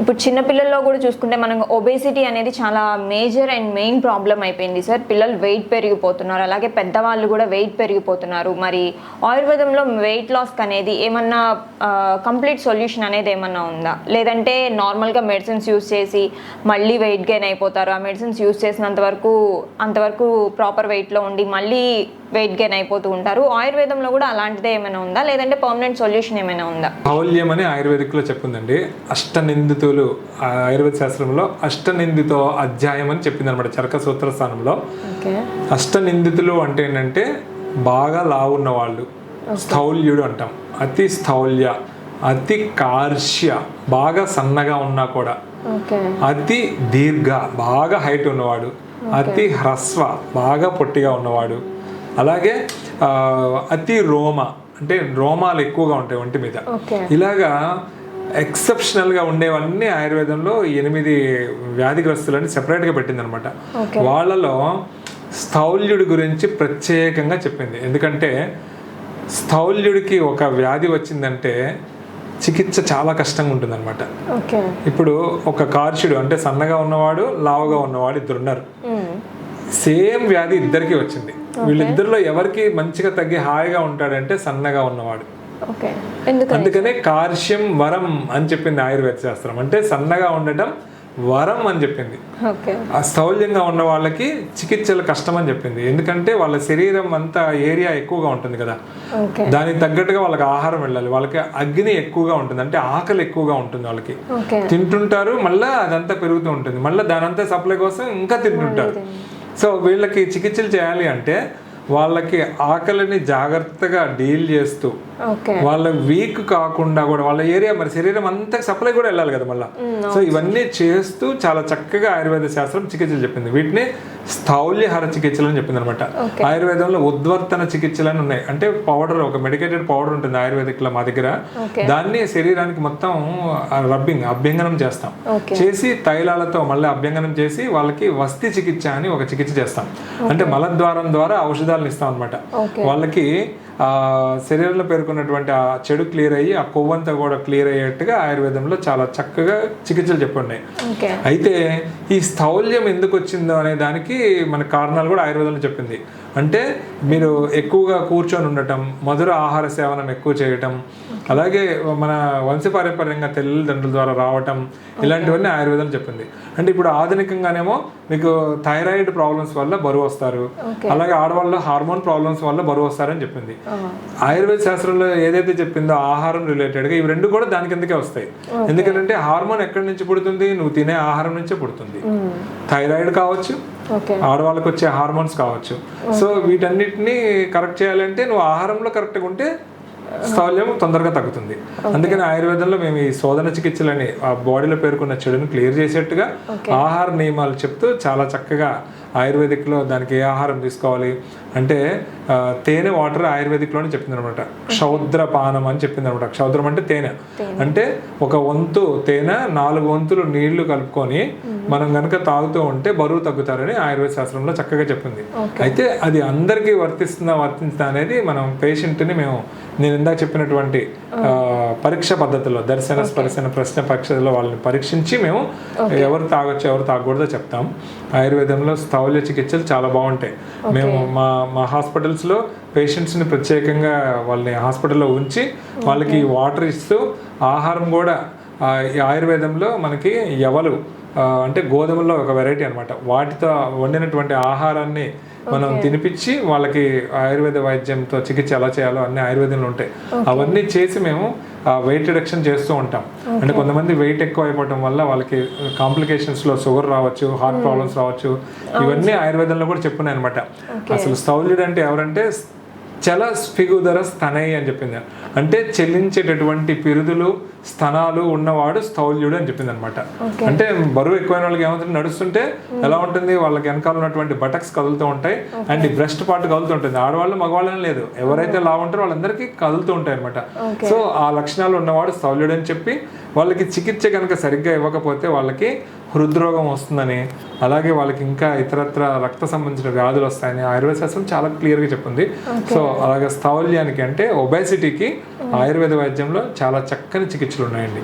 ఇప్పుడు చిన్నపిల్లల్లో కూడా చూసుకుంటే మనం ఒబేసిటీ అనేది చాలా మేజర్ అండ్ మెయిన్ ప్రాబ్లం అయిపోయింది సార్. పిల్లలు వెయిట్ పెరిగిపోతున్నారు. అలాగే పెద్దవాళ్ళు కూడా వెయిట్ పెరిగిపోతున్నారు. మరి ఆయుర్వేదంలో వెయిట్ లాస్కి అనేది ఏమన్నా కంప్లీట్ సొల్యూషన్ అనేది ఏమన్నా ఉందా? లేదంటే నార్మల్గా మెడిసిన్స్ యూస్ చేసి మళ్ళీ వెయిట్ గెయిన్ అయిపోతారు. ఆ మెడిసిన్స్ యూస్ చేసినంత వరకు అంతవరకు ప్రాపర్ వెయిట్లో ఉండి మళ్ళీ వెయిట్ గెయిన్ అయిపోతూ ఉంటారు. ఆయుర్వేదంలో కూడా అలాంటిదే ఏమైనా ఉందా? లేదంటే పర్మనెంట్ సొల్యూషన్ ఏమైనా ఉందా? మౌల్యం అని ఆయుర్వేదిక్లో చెప్పిందండి. అష్టనిందితులు ఆ ఆయుర్వేద శాస్త్రంలో అష్టనిందితో అధ్యాయం అని చెప్పింది అనమాట చరక సూత్ర స్థానంలో. అష్టనిందితులు అంటే ఏంటంటే బాగా లావున్న వాళ్ళు స్థౌల్యుడు అంటాం. అతి స్థౌల్య అతి కార్ష్య బాగా సన్నగా ఉన్నా కూడా. అతి దీర్ఘ బాగా హైట్ ఉన్నవాడు. అతి హ్రస్వ బాగా పొట్టిగా ఉన్నవాడు. అలాగే అతి రోమ అంటే రోమాలు ఎక్కువగా ఉంటాయి ఒంటి మీద. ఇలాగా ఎక్సెప్షనల్గా ఉండేవన్నీ ఆయుర్వేదంలో ఎనిమిది వ్యాధిగ్రస్తులని సెపరేట్గా పెట్టిందనమాట. వాళ్ళలో స్థౌల్యుడి గురించి ప్రత్యేకంగా చెప్పింది. ఎందుకంటే స్థౌల్యుడికి ఒక వ్యాధి వచ్చిందంటే చికిత్స చాలా కష్టంగా ఉంటుందన్నమాట ఇప్పుడు ఒక కార్షుడు అంటే సన్నగా ఉన్నవాడు లావుగా ఉన్నవాడు ఇద్దరు ఉన్నారు సేమ్ వ్యాధి ఇద్దరికి వచ్చింది. వీళ్ళిద్దరిలో ఎవరికి మంచిగా తగ్గి హాయిగా ఉంటాడంటే సన్నగా ఉన్నవాడు. అందుకనే కార్ష్యం వరం అని చెప్పింది ఆయుర్వేద శాస్త్రం. అంటే సన్నగా ఉండటం వరం అని చెప్పింది. ఆ స్థౌల్యంగా ఉన్న వాళ్ళకి చికిత్సలు కష్టం అని చెప్పింది. ఎందుకంటే వాళ్ళ శరీరం అంతా ఏరియా ఎక్కువగా ఉంటుంది కదా. దానికి తగ్గట్టుగా వాళ్ళకి ఆహారం వెళ్ళాలి. వాళ్ళకి అగ్ని ఎక్కువగా ఉంటుంది. అంటే ఆకలి ఎక్కువగా ఉంటుంది వాళ్ళకి. తింటుంటారు మళ్ళీ అదంతా పెరుగుతూ ఉంటుంది. మళ్ళీ దానంతా సప్లై కోసం ఇంకా తింటుంటారు. సో వీళ్ళకి చికిత్సలు చేయాలి అంటే వాళ్ళకి ఆకలిని జాగ్రత్తగా డీల్ చేస్తూ వాళ్ళ వీక్ కాకుండా కూడా వాళ్ళ ఏరియా మరి శరీరం అంతా సప్లై కూడా వెళ్ళాలి కదా మళ్ళీ. సో ఇవన్నీ చేస్తూ చాలా చక్కగా ఆయుర్వేద శాస్త్రం చికిత్సలు చెప్పింది. వీటిని స్థౌల్యహర చికిత్సలు అని చెప్పింది అనమాట ఆయుర్వేదంలో ఉద్వర్తన చికిత్సలు అని ఉన్నాయి. అంటే పౌడర్ ఒక మెడికేటెడ్ పౌడర్ ఉంటుంది ఆయుర్వేదిక్లో మా దగ్గర. దాన్ని శరీరానికి మొత్తం రబ్బింగ్ అభ్యంగనం చేస్తాం. చేసి తైలాలతో మళ్ళీ అభ్యంగనం చేసి వాళ్ళకి వస్తి చికిత్స అని ఒక చికిత్స చేస్తాం. అంటే మలద్వారం ద్వారా ఔషధాలను ఇస్తాం అనమాట. వాళ్ళకి ఆ శరీరంలో పేర్కొన్నటువంటి ఆ చెడు క్లియర్ అయ్యి ఆ కొవ్వంతా కూడా క్లియర్ అయ్యేట్టుగా ఆయుర్వేదంలో చాలా చక్కగా చికిత్సలు చెప్పున్నాయి అయితే ఈ స్థౌల్యం ఎందుకు వచ్చిందో అనే దానికి మన కారణాలు కూడా ఆయుర్వేదంలో చెప్పింది. అంటే మీరు ఎక్కువగా కూర్చొని ఉండటం మధుర ఆహార సేవనం ఎక్కువ చేయటం అలాగే మన వంశపారంపర్యంగా తల్లిదండ్రుల ద్వారా రావటం ఇలాంటివన్నీ ఆయుర్వేదం చెప్పింది. అంటే ఇప్పుడు ఆధునికంగానేమో మీకు థైరాయిడ్ ప్రాబ్లమ్స్ వల్ల బరువు వస్తారు. అలాగే ఆడవాళ్ళలో హార్మోన్ ప్రాబ్లమ్స్ వల్ల బరువు వస్తారని చెప్పింది. ఆయుర్వేద శాస్త్రంలో ఏదైతే చెప్పిందో ఆహారం రిలేటెడ్గా ఇవి రెండు కూడా దాని కిందకే వస్తాయి. ఎందుకంటే హార్మోన్ ఎక్కడి నుంచి పుడుతుంది? నువ్వు తినే ఆహారం నుంచే పుడుతుంది. థైరాయిడ్ కావచ్చు ఆడవాళ్ళకి వచ్చే హార్మోన్స్ కావచ్చు. సో వీటన్నిటిని కరెక్ట్ చేయాలంటే నువ్వు ఆహారంలో కరెక్ట్గా ఉంటే స్థౌల్యం తొందరగా తగ్గుతుంది. అందుకని ఆయుర్వేదంలో మేము ఈ శోధన చికిత్సలని ఆ బాడీలో పేర్కొన్న చెడును క్లియర్ చేసేట్టుగా ఆహార నియమాలు చెప్తూ చాలా చక్కగా ఆయుర్వేదిక్లో దానికి ఏ ఆహారం తీసుకోవాలి అంటే తేనె వాటర్ ఆయుర్వేదిక్లోనే చెప్పింది అనమాట క్షౌద్ర పానం అని చెప్పింది అనమాట క్షౌద్రం అంటే తేనె. అంటే ఒక వంతు తేనె నాలుగు వంతులు నీళ్ళు కలుపుకొని మనం కనుక తాగుతూ ఉంటే బరువు తగ్గుతారని ఆయుర్వేద శాస్త్రంలో చక్కగా చెప్పింది. అయితే అది అందరికీ వర్తిస్తుందా వర్తించుదా అనేది మనం పేషెంట్ని మేము నేను ఇందాక చెప్పినటువంటి పరీక్ష పద్ధతిలో దర్శన స్పర్శన ప్రశ్న పరీక్షలో వాళ్ళని పరీక్షించి మేము ఎవరు తాగొచ్చు ఎవరు తాగకూడదో చెప్తాం. ఆయుర్వేదంలో స్థౌల్య చికిత్సలు చాలా బాగుంటాయి. మేము మా మా హాస్పిటల్స్లో పేషెంట్స్ని ప్రత్యేకంగా వాళ్ళని హాస్పిటల్లో ఉంచి వాళ్ళకి వాటర్ ఇస్తూ ఆహారం కూడా ఆయుర్వేదంలో మనకి ఎవలు అంటే గోధుమల్లో ఒక వెరైటీ అన్నమాట. వాటితో వండినటువంటి ఆహారాన్ని మనం తినిపించి వాళ్ళకి ఆయుర్వేద వైద్యంతో చికిత్స ఎలా చేయాలో అన్ని ఆయుర్వేదంలో ఉంటాయి. అవన్నీ చేసి మేము వెయిట్ రిడక్షన్ చేస్తూ ఉంటాం. అంటే కొంతమంది వెయిట్ ఎక్కువ అయిపోవడం వల్ల వాళ్ళకి కాంప్లికేషన్స్లో షుగర్ రావచ్చు హార్ట్ ప్రాబ్లమ్స్ రావచ్చు. ఇవన్నీ ఆయుర్వేదంలో కూడా చెప్పున్నాయి అనమాట అసలు స్థౌల్యుడు అంటే ఎవరంటే చల స్ఫిగుదర స్తనై అని చెప్పింది. అంటే చెల్లించేటటువంటి పిరుదులు స్తనాలు ఉన్నవాడు స్థౌల్యుడు అని చెప్పింది అనమాట అంటే బరువు ఎక్కువైన వాళ్ళకి ఏమవుతుంది? నడుస్తుంటే ఎలా ఉంటుంది? వాళ్ళకి వెనకాల ఉన్నటువంటి బటక్స్ కదులుతూ ఉంటాయి. అండ్ ఈ బ్రెస్ట్ పార్ట్ కదులుతూ ఉంటుంది. ఆడవాళ్ళు మగవాళ్ళని లేదు. ఎవరైతే లా ఉంటారో వాళ్ళందరికీ కదులుతూ ఉంటాయి అనమాట సో ఆ లక్షణాలు ఉన్నవాడు స్థౌల్యుడు అని చెప్పి వాళ్ళకి చికిత్స కనుక సరిగ్గా ఇవ్వకపోతే వాళ్ళకి హృద్రోగం వస్తుందని అలాగే వాళ్ళకి ఇంకా ఇతరత్ర రక్త సంబంధించిన వ్యాధులు వస్తాయని ఆయుర్వేద శాస్త్రం చాలా క్లియర్గా చెప్పింది. సో అలాగే స్థౌల్యానికి అంటే ఒబేసిటీకి ఆయుర్వేద వైద్యంలో చాలా చక్కని చికిత్సలు ఉన్నాయండి.